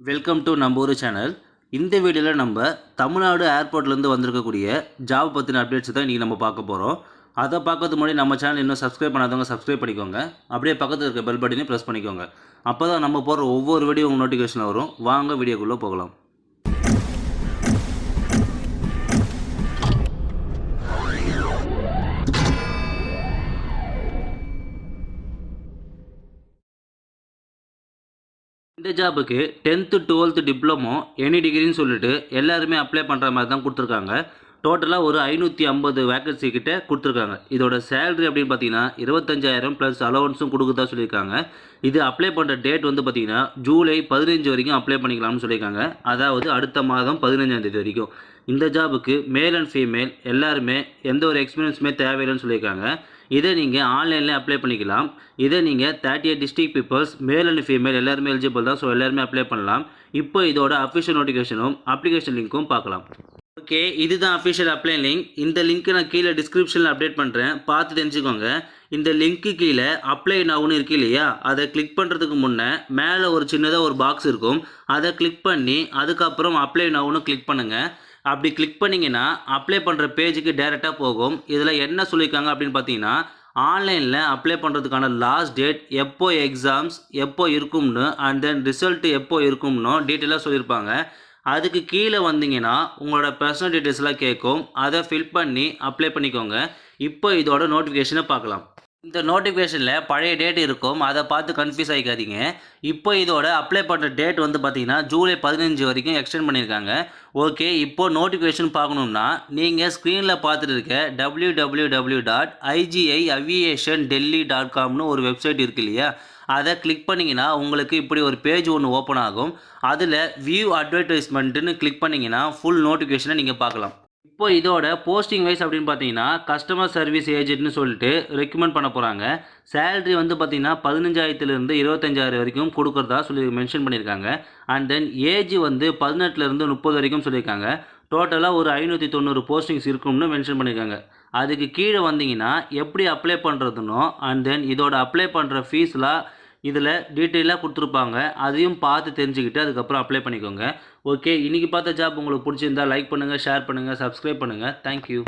Welcome to நம்ம ஊர் channel இந்த வீடியோவில் நம்ம தமிழ்நாடு ஏர்போர்ட்லேருந்து வந்திருக்கக்கூடிய ஜாப் பற்றின அப்டேட்ஸ் தான் இன்றைக்கி நம்ம பார்க்க போகிறோம் அதை பார்க்கறது முன்னாடி நம்ம சேனல் இன்னும் சப்ஸ்கிரைப் பண்ணாதவங்க சப்ஸ்கிரைப் பண்ணிக்கோங்க. அப்படியே பக்கத்தில் இருக்க பெல் பட்டனையும் ப்ரெஸ் பண்ணிக்கோங்க. அப்போ தான் நம்ம போகிற ஒவ்வொரு வீடியோ நோட்டிஃபிகேஷனில் நோட்டிஃபிகேஷன் வரும். வாங்க வீடியோக்குள்ளே போகலாம். இந்த ஜாபுக்கு டென்த்து டுவெல்த்து டிப்ளமோ எனி டிகிரின்னு சொல்லிட்டு எல்லாருமே அப்ளை பண்ணுற மாதிரி தான் கொடுத்துருக்காங்க. டோட்டலாக ஒரு ஐநூற்றி ஐம்பது வேக்கன்சி கிட்ட கொடுத்துருக்காங்க. இதோட சேலரி அப்படின்னு பார்த்தீங்கன்னா இருபத்தஞ்சாயிரம் ப்ளஸ் அலவன்ஸும் கொடுக்குறதா சொல்லியிருக்காங்க. இது அப்ளை பண்ணுற டேட் வந்து பார்த்தீங்கன்னா ஜூலை பதினஞ்சு வரைக்கும் அப்ளை பண்ணிக்கலாம்னு சொல்லியிருக்காங்க. அதாவது அடுத்த மாதம் பதினஞ்சாந்தேதி வரைக்கும். இந்த ஜாபுக்கு மேல் அண்ட் ஃபீமேல் எல்லாருமே எந்த ஒரு எக்ஸ்பீரியன்ஸுமே தேவையில்லைன்னு சொல்லியிருக்காங்க. இதை நீங்கள் ஆன்லைனில் அப்ளை பண்ணிக்கலாம். இதை நீங்கள் thirty eight district peoples male and female எல்லாருமே எலிஜிபிள் தான். ஸோ எல்லாருமே அப்ளை பண்ணலாம். இப்போ இதோட அஃபிஷியல் நோட்டிஃபிகேஷனும் அப்ளிகேஷன் லிங்க்கும் பார்க்கலாம். ஓகே இதுதான் அஃபிஷியல் அப்ளை லிங்க் இந்த லிங்க்கை நான் கீழே டிஸ்கிரிப்ஷனில் அப்டேட் பண்ணுறேன் பார்த்து தெரிஞ்சுக்கோங்க. இந்த லிங்க்கு கீழே அப்ளை நவுன்னு இருக்கு இல்லையா? அதை கிளிக் பண்ணுறதுக்கு முன்னே மேலே ஒரு சின்னதாக ஒரு பாக்ஸ் இருக்கும். அதை கிளிக் பண்ணி அதுக்கப்புறம் அப்ளை நவுன்னு கிளிக் பண்ணுங்கள் அப்படி கிளிக் பண்ணிங்கன்னா அப்ளை பண்ணுற பேஜுக்கு டேரெக்டாக போகும். இதில் என்ன சொல்லியிருக்காங்க அப்படின்னு பார்த்தீங்கன்னா ஆன்லைனில் அப்ளை பண்ணுறதுக்கான லாஸ்ட் டேட் எப்போ எக்ஸாம்ஸ் எப்போ இருக்கும்னு அண்ட் தென் ரிசல்ட்டு எப்போ இருக்கும்னு டீட்டெயிலாக சொல்லியிருப்பாங்க. அதுக்கு கீழே வந்தீங்கன்னா உங்களோட பர்சனல் டீட்டெயில்ஸ்லாம் கேட்கும். அதை ஃபில் பண்ணி அப்ளை பண்ணிக்கோங்க. இப்போ இதோட நோட்டிஃபிகேஷனை பார்க்கலாம். இந்த நோட்டிஃபிகேஷனில் பழைய டேட் இருக்கும். அதை பார்த்து கன்ஃபியூஸ் ஆகிக்காதீங்க இப்போ இதோட அப்ளை பண்ணுற டேட் வந்து பார்த்தீங்கன்னா ஜூலை பதினஞ்சு வரைக்கும் எக்ஸ்டெண்ட் பண்ணியிருக்காங்க. ஓகே இப்போது நோட்டிஃபிகேஷன் பார்க்கணுன்னா நீங்கள் ஸ்க்ரீனில் பார்த்துட்டு இருக்க W W W dot IGI aviation Delhi dot காம்னு ஒரு வெப்சைட் இருக்கு இல்லையா? அதை கிளிக் பண்ணிங்கன்னா உங்களுக்கு இப்படி ஒரு பேஜ் ஒன்று ஓப்பன் ஆகும். அதில் வியூ அட்வர்டைஸ்மெண்ட்டுன்னு கிளிக் பண்ணிங்கன்னா ஃபுல் நோட்டிஃபிகேஷனை நீங்கள் பார்க்கலாம். இப்போ இதோட போஸ்டிங் வைஸ் அப்படின்னு பார்த்தீங்கன்னா கஸ்டமர் சர்வீஸ் ஏஜென்ட்னு சொல்லிட்டு ரெக்கமெண்ட் பண்ண போகிறாங்க சேலரி வந்து பார்த்தீங்கன்னா பதினஞ்சாயிரத்துலேருந்து இருபத்தஞ்சாயிரம் வரைக்கும் கொடுக்குறதா சொல்லி மென்ஷன் பண்ணியிருக்காங்க. அண்ட் தென் ஏஜ் வந்து பதினெட்டுலேருந்து முப்பது வரைக்கும் சொல்லியிருக்காங்க. டோட்டலாக ஒரு ஐநூற்றி தொண்ணூறு போஸ்டிங்ஸ் இருக்கும்னு மென்ஷன் பண்ணியிருக்காங்க. அதுக்கு கீழே வந்தீங்கன்னா எப்படி அப்ளை பண்ணுறதுனோ அண்ட் தென் இதோட அப்ளை பண்ணுற ஃபீஸ்லாம் இதில் டீட்டெயிலாக கொடுத்துருப்பாங்க. அதையும் பார்த்து தெரிஞ்சுக்கிட்டு அதுக்கப்புறம் அப்ளை பண்ணிக்கோங்க. ஓகே இன்றைக்கி பார்த்த ஜாப் உங்களுக்கு பிடிச்சிருந்தா லைக் பண்ணுங்கள் ஷேர் பண்ணுங்கள் சப்ஸ்கிரைப் பண்ணுங்கள் தேங்க்யூ